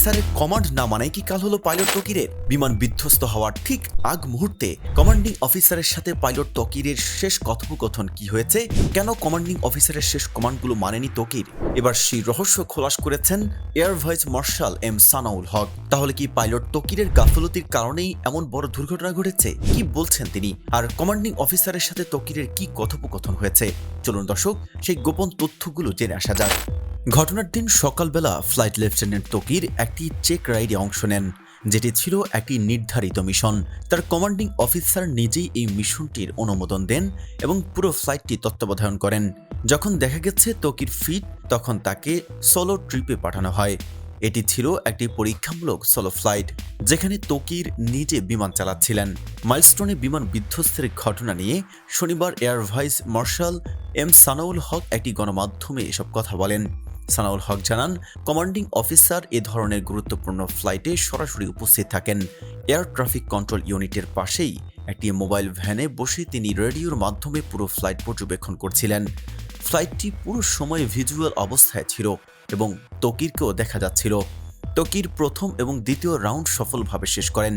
অফিসারের কমান্ড না মানায় কি কাল হলো পাইলট তকিরের? বিমান বিধ্বস্ত হওয়ার ঠিক আগ মুহূর্তে কমান্ডিং অফিসারের সাথে পাইলট তকিরের শেষ কথোপকথন কি হয়েছে? কেন কমান্ডিং অফিসারের শেষ কমান্ডগুলো মানেনি তকির? এবার সেই রহস্য খোলাস করেছেন air vice marshal M Sanaul Haque. তাহলে কি পাইলট তকিরের গাফলতির কারণেই এমন বড় দুর্ঘটনা ঘটেছে? কি বলছেন তিনি? আর কমান্ডিং অফিসারের সাথে তকিরের কি কথোপকথন হয়েছে? চলুন দর্শক, সেই গোপন তথ্যগুলো জেনে আসা যাক। ঘটনার দিন সকালবেলা ফ্লাইট লেফটেন্যান্ট তকির একটি চেক রাইডে অংশ নেন, যেটি ছিল একটি নির্ধারিত মিশন। তার কমান্ডিং অফিসার নিজেই এই মিশনটির অনুমোদন দেন এবং পুরো ফ্লাইটটি তত্ত্বাবধান করেন। যখন দেখা গেছে তকির ফিট, তখন তাকে সোলো ট্রিপে পাঠানো হয়। এটি ছিল একটি পরীক্ষামূলক সোলো ফ্লাইট, যেখানে তকির নিজে বিমান চালাচ্ছিলেন। মাইলস্টোনে বিমান বিধ্বস্তের ঘটনা নিয়ে শনিবার air vice marshal M Sanaul Haque একটি গণমাধ্যমে এসব কথা বলেন। সানাউল হক জানান, কমান্ডিং অফিসার এ ধরনের গুরুত্বপূর্ণ ফ্লাইটে সরাসরি উপস্থিত থাকেন। এয়ার ট্রাফিক কন্ট্রোল ইউনিটের পাশেই একটি মোবাইল ভ্যানে বসে তিনি রেডিওর মাধ্যমে পুরো ফ্লাইট পর্যবেক্ষণ করছিলেন। ফ্লাইটটি পুরো সময় ভিজুয়াল অবস্থায় ছিল এবং তকিরকেও দেখা যাচ্ছিল। তকির প্রথম এবং দ্বিতীয় রাউন্ড সফলভাবে শেষ করেন।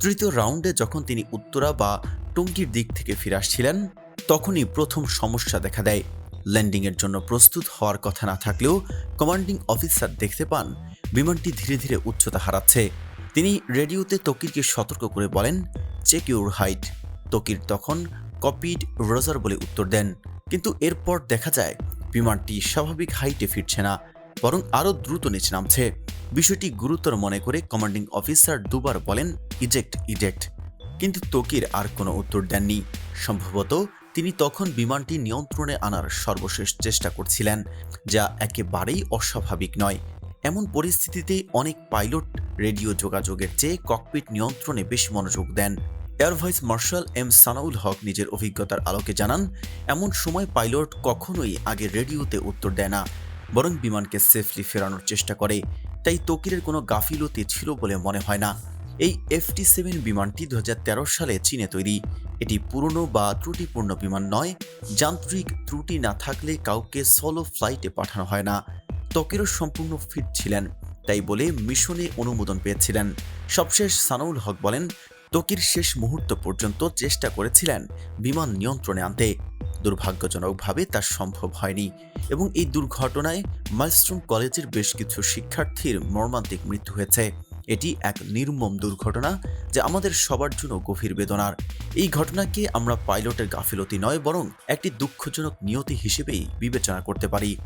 তৃতীয় রাউন্ডে যখন তিনি উত্তরা বা টঙ্গির দিক থেকে ফিরে আসছিলেন, তখনই প্রথম সমস্যা দেখা দেয়। ল্যান্ডিংয়ের জন্য প্রস্তুত হওয়ার কথা না থাকলেও কমান্ডিং অফিসার দেখতে পান, বিমানটি ধীরে ধীরে উচ্চতা হারাচ্ছে। তিনি রেডিওতে তকিরকে সতর্ক করে বলেন চেক ইউর হাইট তকির তখন কপিড রোজার বলে উত্তর দেন। কিন্তু এরপর দেখা যায়, বিমানটি স্বাভাবিক হাইটে ফিরছে না, বরং আরও দ্রুত নিচে নামছে। বিষয়টি গুরুতর মনে করে কমান্ডিং অফিসার দুবার বলেন ইজেক্ট ইজেক্ট কিন্তু তকির আর কোনো উত্তর দেননি। সম্ভবত তিনি তখন বিমানটি নিয়ন্ত্রণে আনার সর্বশেষ চেষ্টা করছিলেন, যা একেবারেই অস্বাভাবিক নয়। এমন পরিস্থিতিতে অনেক পাইলট রেডিও যোগাযোগের চেয়ে ককপিট নিয়ন্ত্রণে বেশি মনোযোগ দেন। Air vice marshal M Sanaul Haque নিজের অভিজ্ঞতার আলোকে জানান, এমন সময় পাইলট কখনোই আগে রেডিওতে উত্তর দেয় না, বরং বিমানকে সেফলি ফেরানোর চেষ্টা করে। তাই তকিরের কোনো গাফিলতি ছিল বলে মনে হয় না। এই এফটি সেভেন বিমানটি দু হাজার তেরো সালে চীনে তৈরি। এটি পুরনো বা ত্রুটিপূর্ণ বিমান নয়, যান্ত্রিক ত্রুটি না থাকলে কাউকে সলো ফ্লাইটে পাঠানো হয় না। তকিরও সম্পূর্ণ ফিট ছিলেন, তাই বলে মিশনে অনুমোদন পেয়েছিলেন। সবশেষ সানাউল হক বলেন তকির শেষ মুহূর্ত পর্যন্ত চেষ্টা করেছিলেন বিমান নিয়ন্ত্রণে আনতে। দুর্ভাগ্যজনকভাবে তা সম্ভব হয়নি এবং এই দুর্ঘটনায় মাইলস্টোন কলেজের বেশ কিছু শিক্ষার্থীর মর্মান্তিক মৃত্যু হয়েছে। এটি এক নির্মম দুর্ঘটনা যা আমাদের সবার জন্য গভীর বেদনার। এই ঘটনাকে আমরা পাইলটের গাফিলতি নয়, বরং একটি দুঃখজনক নিয়তি হিসেবেই বিবেচনা করতে পারি।